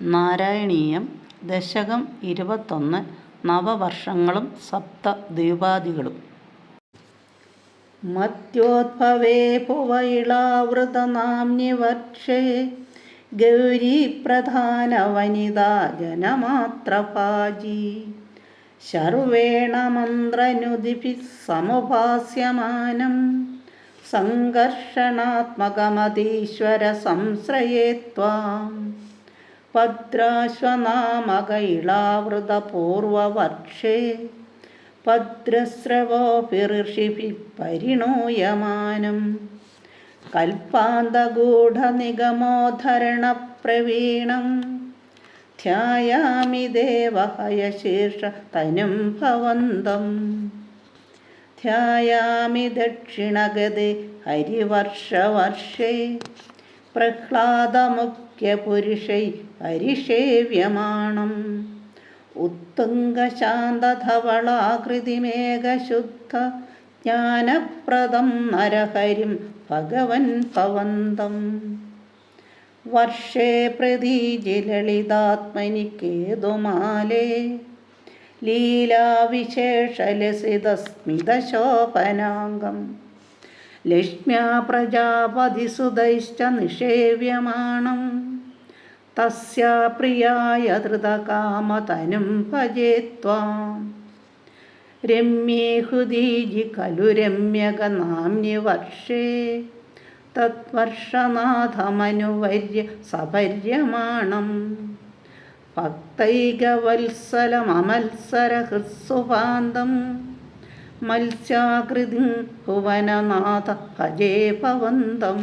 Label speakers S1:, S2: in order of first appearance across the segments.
S1: നാരായണീയം ദശകം ഇരുപത്തൊന്ന് നവവർഷങ്ങളും സപ്തദ്വീപാദികളും. മത്യോദ്ഭവേ പുവയിളാവൃതനാംനി വർഷേ ഗൗരീപ്രധാന വനിതാ ജനമാത്രപാജി ശർവേണ മന്ത്രനുദിഭിः സമുപാസ്യമാനം സംഘർഷണാത്മകമതീശ്വര സംശ്രയേ ത്വാം ഭദ്രാശ്വനാമകൈളാവൃതപൂർവവർഷേ. ഭദ്രസ്രവോഭിഋഷിഭിः പരിണൂയമാനം. കൽപ്പാന്തഗൂഢനിഗമോധരണപ്രവീണം. ധ്യായാമി ദേവഹയശീർഷ തനും ഭവന്തം. ധ്യായാമി ദക്ഷിണഗതി ഹരിവർഷവർഷേ. പ്രഹ്ലാദമുഖ്യപുരുഷൈ പരിഷേവ്യമാണം. ഉത്തുംഗശാന്തധവളാകൃതിമേഘശുദ്ധ ജ്ഞാനപ്രദം നരഹരിം ഭഗവൻ ഭവന്തം. വർഷേ പ്രതി കേതുമാലേ ലീലാവിശേഷലസിതസ്മിതശോഭനാംഗം. ലക്ഷ്മ്യാ പ്രജാപതിസുതൈശ്ച നിഷേവ്യമാണം. തസ്യാ പ്രിയായ ധൃതകാമതനും ഭജേത്വാം രമ്യേ ഹുദീജി ഖലു രമ്യകനാമ്നി വർഷേ തദ്വർഷനാഥമനുവർയ സപര്യമാണം ഭക്തൈകവത്സലമമത്സരഹൃത്സുപാന്തം മത്സ്യാകൃതി ഭുവനനാഥ ഭജേ ഭവന്തം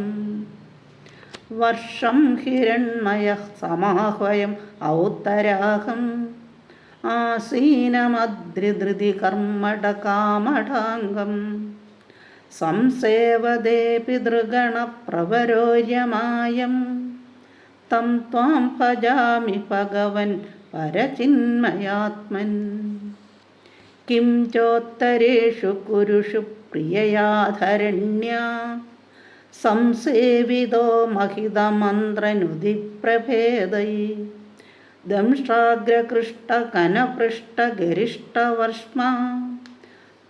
S1: വർഷം ഹിരൺമയ സമാഹ്വയം ഔത്തരാഹം. ആസീനമദ്രിധൃതി കർമ്മടകാമടാംഗം സംസേവദേ പിതൃഗണപ്രവരോര്യമായം തം ത്വാം ഭജാമി ഭഗവൻ പരചിന്മയാത്മൻ. കിം ചോത്തരേഷു കുരുഷു പ്രിയയാധരണ്യ. സംസേവിതോ മഹിതമന്ത്രനുതിപ്രഭേദൈ ദംഷ്ട്രാഗ്രകൃഷ്ടകനപൃഷ്ടഗരിഷ്ടവർഷ്മാ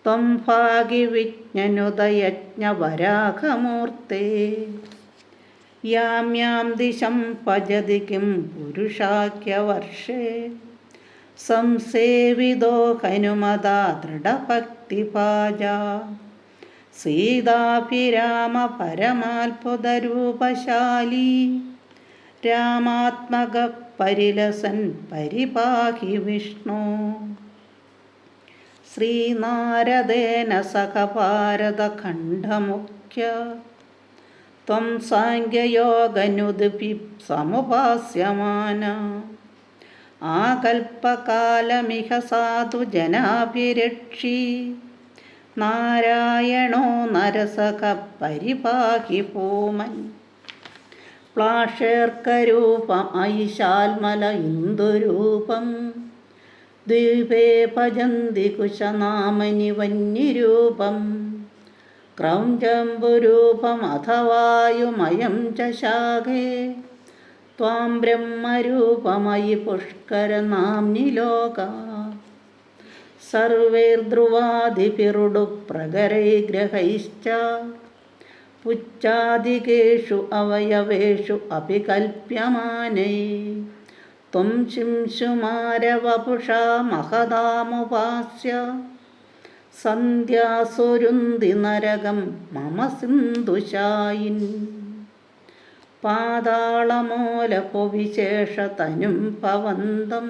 S1: ത്വം ഭാഗിവിജ്ഞനുദയജ്ഞവരാഘമൂർത്തേ യാം യാം ദിശം ഭജതി കിം പുരുഷാഖ്യവർഷേ. സംസേവിതോ ഹനുമതാ ദൃഢഭക്തിപാജാ സീതാഭിരാമ പരമാത്ഭുതരൂപശാലി രാമാത്മക പരിലസൻ പരിപാഹി വിഷ്ണു. ശ്രീനാരദേന സഹ ഭാരതഖണ്ഡമുഖ്യ ത്വം സാഖ്യയോഗനുദിപി സമുപാസ്യമാന. ആകൽപ്പകാലമിഹ സാധു ജനാഭിരക്ഷി. നാരായണോ നരസക പരിപാഹി പൂമൻ. പ്ലാഷേർക്കരൂപം ഐശാൽമല ഇന്ദുരൂപം. ദ്വീപേ ഭജന്തി കുശനാമനി വന്യരൂപം. ക്രൗഞ്ചംബുരൂപമഥവായുമയം ച ശാഖേ. ത്വാം ബ്രഹ്മരൂപമയി പുഷ്കരനാംനി ലോക. സർവൈർധ്രുവാദിപിറുഡു പ്രകരൈഗ്രഹൈശ്ച പുച്ഛാദികേഷു അവയവേഷു അപി കൽപ്യമാനൈ ത്വം ശിംശുമാരവപുഷാ മഹദാമുപാസ്യ. സന്ധ്യാസുരുന്തി നരകം മമ സിന്ധുശായിൻ. പാതാളമൂലപുവിശേഷതനും ഭവന്തം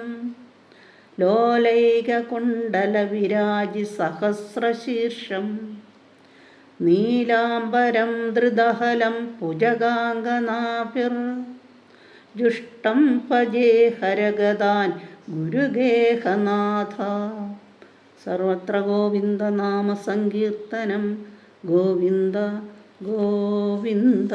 S1: ലോലൈകകുണ്ടലവിരാജി സഹസ്രശീർഷം നീലാംബരം ധൃതഹലം പുജഗാംഗനാഭിർ. ജുഷ്ടം പജേ ഹരഗദാൻ ഗുരുഗേഹനാഥ. സർവത്ര ഗോവിന്ദനാമസങ്കീർത്തനം ഗോവിന്ദ ഗോവിന്ദ.